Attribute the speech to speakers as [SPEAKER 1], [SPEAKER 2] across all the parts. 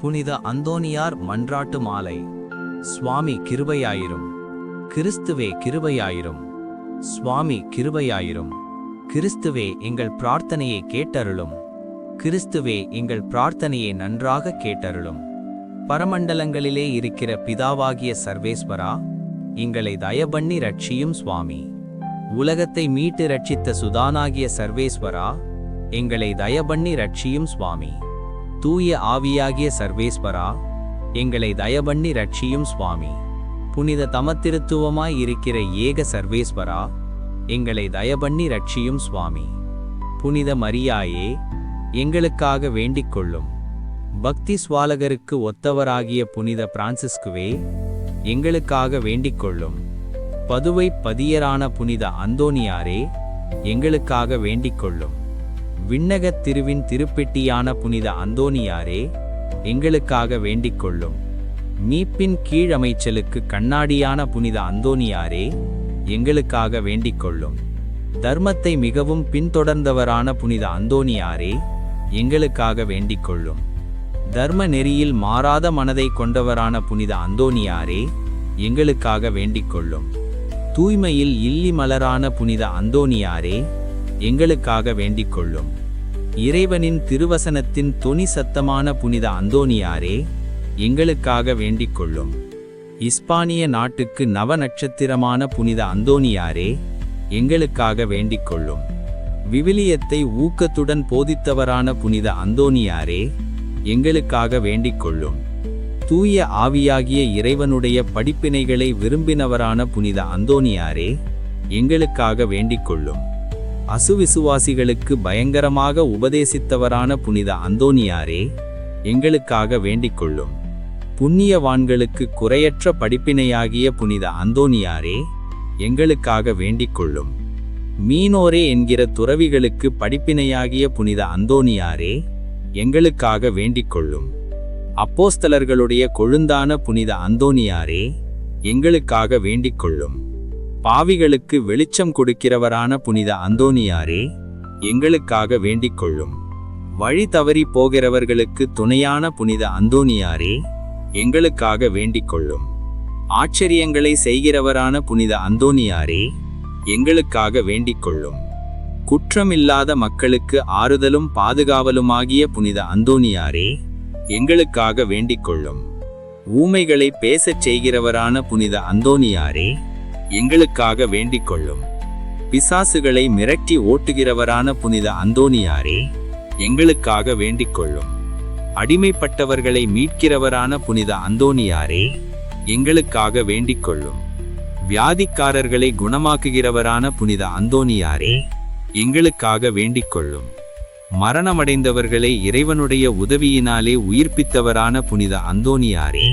[SPEAKER 1] புனித அந்தோனியார் மன்றாட்டு மாலை. சுவாமி கிருபையாயிரும். கிறிஸ்துவே கிருபையாயிரும். சுவாமி கிருபையாயிரும். கிறிஸ்துவே எங்கள் பிரார்த்தனையை கேட்டருளும். கிறிஸ்துவே எங்கள் பிரார்த்தனையை நன்றாக கேட்டருளும். பரமண்டலங்களிலே இருக்கிற பிதாவாகிய சர்வேஸ்வரா எங்களை தயபண்ணி ரட்சியும் சுவாமி. உலகத்தை மீட்டு ரட்சித்த சுதானாகிய சர்வேஸ்வரா எங்களை தயபண்ணி ரட்சியும் சுவாமி. தூய ஆவியாகிய சர்வேஸ்வரா எங்களை தயபண்ணி ரட்சியும் சுவாமி. புனித தமத்திருத்துவமாய் இருக்கிற ஏக சர்வேஸ்வரா எங்களை தயபண்ணி ரட்சியும் சுவாமி. புனித மரியாயே எங்களுக்காக வேண்டிக் கொள்ளும். பக்தி சுவாலகருக்கு ஒத்தவராகிய புனித பிரான்சிஸ்குவே எங்களுக்காக வேண்டிக் கொள்ளும். பதுவை பதியரான புனித அந்தோனியாரே எங்களுக்காக வேண்டிக் கொள்ளும். விண்ணகத் திருவின் திருப்பெட்டியான புனித அந்தோனியாரே எங்களுக்காக வேண்டிக் கொள்ளும் மீட்பின் கீழமைச்சலுக்கு கண்ணாடியான புனித அந்தோனியாரே எங்களுக்காக வேண்டிக் கொள்ளும் தர்மத்தை மிகவும் பின்தொடர்ந்தவரான புனித அந்தோனியாரே எங்களுக்காக வேண்டிக் கொள்ளும் தர்ம நெறியில் மாறாத மனதை கொண்டவரான புனித அந்தோனியாரே எங்களுக்காக வேண்டிக் கொள்ளும் தூய்மையில் இல்லி மலரான புனித அந்தோனியாரே எங்களுக்காக வேண்டிக் கொள்ளும் இறைவனின் திருவசனத்தின் தொனி சத்தமான புனித அந்தோனியாரே எங்களுக்காக வேண்டிக் கொள்ளும் இஸ்பானிய நாட்டுக்கு நவ நட்சத்திரமான புனித அந்தோனியாரே எங்களுக்காக வேண்டிக் கொள்ளும் விவிலியத்தை ஊக்கத்துடன் போதித்தவரான புனித அந்தோனியாரே எங்களுக்காக வேண்டிக் கொள்ளும் தூய ஆவியாகிய இறைவனுடைய படிப்பினைகளை விரும்பினவரான புனித அந்தோனியாரே எங்களுக்காக வேண்டிக் கொள்ளும் அசுவிசுவாசிகளுக்கு பயங்கரமாக உபதேசித்தவரான புனித அந்தோனியாரே எங்களுக்காக வேண்டிக்கொள்ளும். புண்ணியவான்களுக்கு குறையற்ற படிப்பினையாகிய புனித அந்தோனியாரே எங்களுக்காக வேண்டிக்கொள்ளும். மீனோரே என்கிற துறவிகளுக்கு படிப்பினையாகிய புனித அந்தோனியாரே எங்களுக்காக வேண்டிக்கொள்ளும். அப்போஸ்தலர்களுடைய கொழுந்தான புனித அந்தோனியாரே எங்களுக்காக வேண்டிக்கொள்ளும். பாவிகளுக்கு வெளிச்சம் கொடுக்கிறவரான புனித அந்தோனியாரே எங்களுக்காக வேண்டிக் கொள்ளும் வழி தவறி போகிறவர்களுக்கு துணையான புனித அந்தோனியாரே எங்களுக்காக வேண்டிக் கொள்ளும் ஆச்சரியங்களை செய்கிறவரான புனித அந்தோனியாரே எங்களுக்காக வேண்டிக் கொள்ளும் குற்றமில்லாத மக்களுக்கு ஆறுதலும் பாதுகாவலுமாகிய புனித அந்தோனியாரே எங்களுக்காக வேண்டிக் கொள்ளும் ஊமைகளை பேசச் செய்கிறவரான புனித அந்தோனியாரே எங்களுக்காக வேண்டிக் கொள்ளும் பிசாசுகளை மிரட்டி ஓட்டுகிறவரான புனித அந்தோனியாரே எங்களுக்காக வேண்டிக் கொள்ளும் அடிமைப்பட்டவர்களை மீட்கிறவரான புனித அந்தோனியாரே எங்களுக்காக வேண்டிக் கொள்ளும் வியாதிக்காரர்களை குணமாக்குகிறவரான புனித அந்தோனியாரே எங்களுக்காக வேண்டிக் கொள்ளும் மரணமடைந்தவர்களை இறைவனுடைய உதவியினாலே உயிர்ப்பித்தவரான புனித அந்தோனியாரே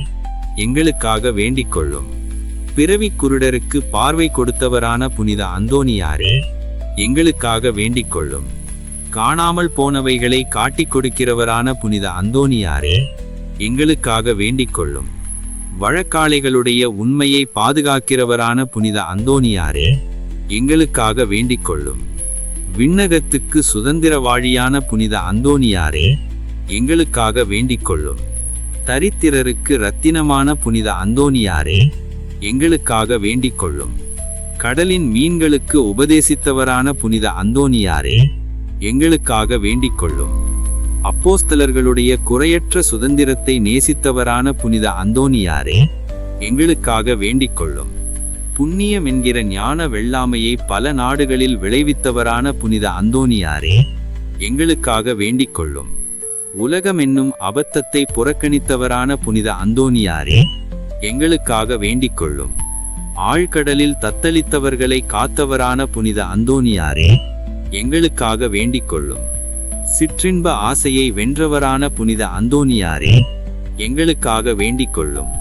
[SPEAKER 1] எங்களுக்காக வேண்டிக் கொள்ளும் பிறவி குருடருக்கு பார்வை கொடுத்தவரான புனித அந்தோனியாரே எங்களுக்காக வேண்டிக் கொள்ளும் காணாமல் போனவைகளை காட்டிக் கொடுக்கிறவரான புனித அந்தோனியாரே எங்களுக்காக வேண்டிக் கொள்ளும் வழக்காளைகளுடைய உண்மையை பாதுகாக்கிறவரான புனித அந்தோனியாரே எங்களுக்காக வேண்டிக் கொள்ளும் விண்ணகத்துக்கு சுதந்திர வாழியான புனித அந்தோனியாரே எங்களுக்காக வேண்டிக் கொள்ளும் தரித்திரருக்கு ரத்தினமான புனித அந்தோனியாரே எங்களுக்காக வேண்டிக் கொள்ளும் கடலின் மீன்களுக்கு உபதேசித்தவரான புனித அந்தோனியாரே எங்களுக்காக வேண்டிக் கொள்ளும் அப்போஸ்தலர்களுடைய குறையற்ற சுதந்திரத்தை நேசித்தவரான புனித அந்தோனியாரே எங்களுக்காக வேண்டிக் கொள்ளும் புண்ணியம் என்கிற ஞான வெள்ளாமையை பல நாடுகளில் விளைவித்தவரான புனித அந்தோனியாரே எங்களுக்காக வேண்டிக் கொள்ளும் உலகம் என்னும் அபத்தத்தை புறக்கணித்தவரான புனித அந்தோனியாரே எங்களுக்காக வேண்டிக் கொள்ளும் ஆழ்கடலில் தத்தளித்தவர்களை காத்தவரான புனித அந்தோனியாரே எங்களுக்காக வேண்டிக் கொள்ளும் சிற்றின்ப ஆசையை வென்றவரான புனித அந்தோனியாரே எங்களுக்காக வேண்டிக் கொள்ளும்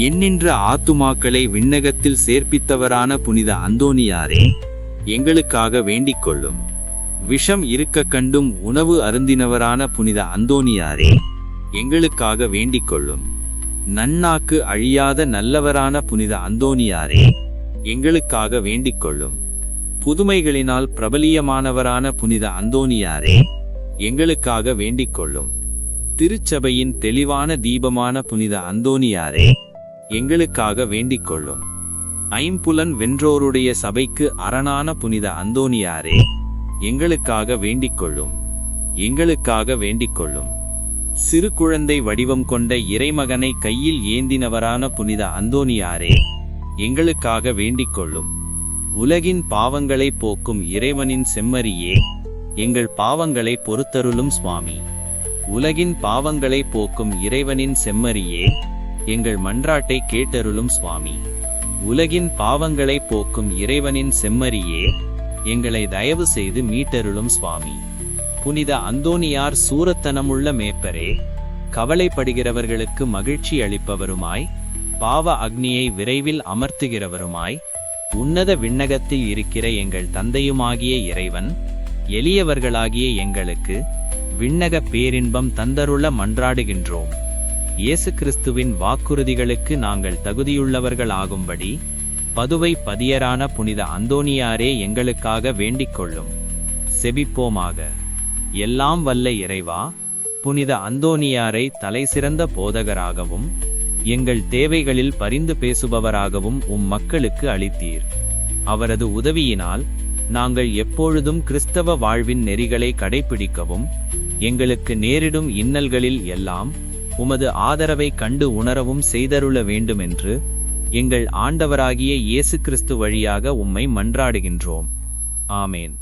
[SPEAKER 1] எண்ணின்ற ஆத்துமாக்களை விண்ணகத்தில் சேர்ப்பித்தவரான புனித அந்தோனியாரே எங்களுக்காக வேண்டிக் கொள்ளும் விஷம் இருக்க கண்டும் உணவு அருந்தினவரான புனித அந்தோனியாரே எங்களுக்காக வேண்டிக் கொள்ளும் நன்னாக்கு அழியாத நல்லவரான புனித அந்தோனியாரே எங்களுக்காக வேண்டிக் கொள்ளும் புதுமைகளினால் பிரபலியமானவரான புனித அந்தோனியாரே எங்களுக்காக வேண்டிக் கொள்ளும்
[SPEAKER 2] திருச்சபையின் தெளிவான தீபமான புனித அந்தோனியாரே எங்களுக்காக வேண்டிக் கொள்ளும் ஐம்புலன் வென்றோருடைய சபைக்கு அரணான புனித அந்தோனியாரே எங்களுக்காக வேண்டிக் கொள்ளும் எங்களுக்காக வேண்டிக் கொள்ளும் சிறு குழந்தை வடிவம் கொண்ட இறைமகனை கையில் ஏந்தினவரான புனித அந்தோனியாரே எங்களுக்காக வேண்டிக் கொள்ளும் உலகின் பாவங்களை போக்கும் இறைவனின் செம்மறியே எங்கள் பாவங்களை பொறுத்தருளும் சுவாமி. உலகின் பாவங்களை போக்கும் இறைவனின் செம்மறியே எங்கள் மன்றாட்டை கேட்டருளும் சுவாமி. உலகின் பாவங்களை போக்கும் இறைவனின் செம்மறியே எங்களை தயவு செய்து மீட்டருளும் சுவாமி. புனித அந்தோனியார் சூரத்தனமுள்ள மேப்பரே கவலைப்படுகிறவர்களுக்கு மகிழ்ச்சி அளிப்பவருமாய் பாவ அக்னியை விரைவில் அமர்த்துகிறவருமாய் உன்னத விண்ணகத்தில் இருக்கிற எங்கள் தந்தையுமாகிய இறைவன் எளியவர்களாகிய எங்களுக்கு விண்ணக பேரின்பம் தந்தருள மன்றாடுகின்றோம். இயேசு கிறிஸ்துவின் வாக்குறுதிகளுக்கு நாங்கள் தகுதியுள்ளவர்களாகும்படி பதுவை பதியரான புனித அந்தோனியாரே எங்களுக்காக வேண்டிக் கொள்ளும். செபிப்போமாக. எல்லாம் வல்ல இறைவா புனித அந்தோனியாரை தலைசிறந்த போதகராகவும் எங்கள் தேவைகளில் பரிந்து பேசுபவராகவும் உம் மக்களுக்கு அளித்தீர். அவரது உதவியினால் நாங்கள் எப்பொழுதும் கிறிஸ்தவ வாழ்வின் நெறிகளை கடைபிடிக்கவும் எங்களுக்கு நேரிடும் இன்னல்களில் எல்லாம் உமது ஆதரவை கண்டு உணரவும் செய்தருள வேண்டுமென்று எங்கள் ஆண்டவராகிய இயேசு கிறிஸ்து வழியாக உம்மை மன்றாடுகின்றோம். ஆமேன்.